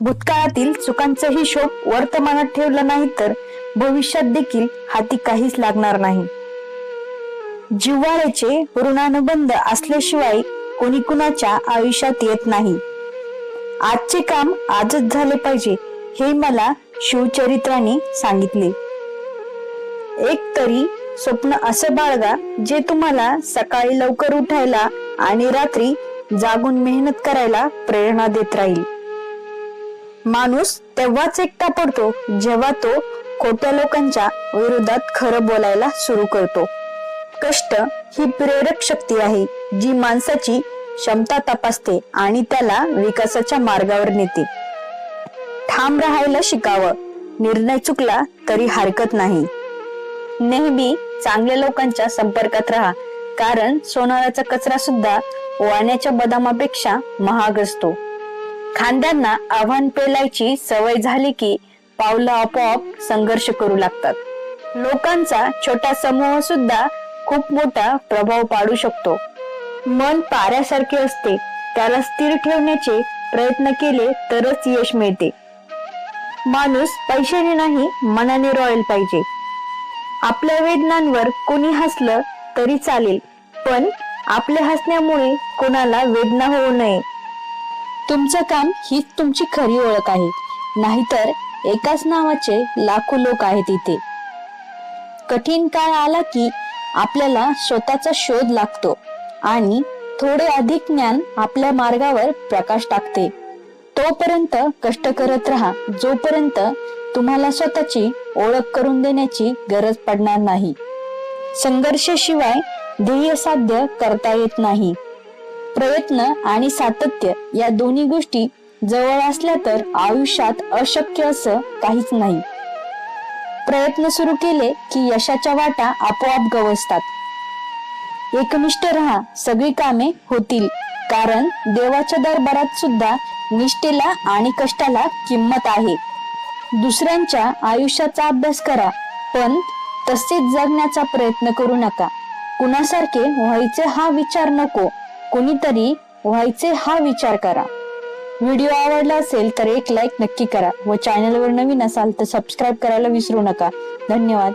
भूतकाळातील चुकांचा हिशोब वर्तमानात ठेवला नाही तर भविष्यात देखील हाती काहीच लागणार नाही. जिव्हाळ्याचे ऋणानुबंध असल्याशिवाय कोणी कुणाच्या आयुष्यात येत नाही. आजचे काम आजच झाले पाहिजे हे मला शिवचरित्राने सांगितले. एक तरी स्वप्न असं बाळगा जे तुम्हाला सकाळी लवकर उठायला आणि रात्री जागून मेहनत करायला प्रेरणा देत राहील. माणूस तेव्हाच एकटा पडतो जेव्हा तो खोट्या लोकांच्या विरोधात खरं बोलायला सुरू करतो. कष्ट ही प्रेरक शक्ती आहे जी माणसाची क्षमता तपासते आणि त्याला विकासाच्या मार्गावर नेते. ठाम राहायला शिकावं निर्णय चुकला तरी हरकत नाही. नेहमी चांगल्या लोकांच्या संपर्कात राहा कारण सोनाराचा कचरा सुद्धा वाण्याच्या बदामापेक्षा महाग असतो. खांद्यांना आव्हान पेलायची सवय झाली की पावलं आपोआप संघर्ष करू लागतात. लोकांचा छोटा समूह सुद्धा खूप मोठा प्रभाव पाडू शकतो. मन पाऱ्यासारखे असते त्याला स्थिर ठेवण्याचे प्रयत्न केले तरच यश मिळते. माणूस पैशाने नाही मनाने रॉयल पाहिजे. आपल्या वेदनांवर कोणी हसलं तरी चालेल पण आपल्या हसण्यामुळे कोणाला वेदना होऊ नये. तुमचं काम हीच तुमची खरी ओळख आहे. नाहीतर एकाच नावाचे लाखो लोक आहेत इथे. कठीण काळ आला की आपल्याला स्वतःचा शोध लागतो आणि थोडे अधिक ज्ञान आपल्या मार्गावर प्रकाश टाकते. तोपर्यंत कष्ट करत राहा जोपर्यंत तुम्हाला स्वतःची ओळख करून देण्याची गरज पडणार नाही. संघर्षाशिवाय ध्येय साध्य करता येत नाही. प्रयत्न आणि सातत्य या दोन्ही गोष्टी जवळ असल्या तर आयुष्यात अशक्य असं काहीच नाही. प्रयत्न सुरू केले की यशाच्या वाटा आपोआप गवसतात. एकनिष्ठ राहा सगळी कामे होतील. कारण देवाच्या दरबारात सुद्धा निष्ठेला आणि कष्टाला किंमत आहे. दुसऱ्यांच्या आयुष्याचा अभ्यास करा पण तसेच जगण्याचा प्रयत्न करू नका. कुणासारखे व्हायचे हा विचार नको. कोणीतरी व्हायचे हा विचार करा. व्हिडिओ आवडला असेल तर एक लाईक नक्की करा व चॅनलवर नवीन असाल तर सबस्क्राईब करायला विसरू नका. धन्यवाद.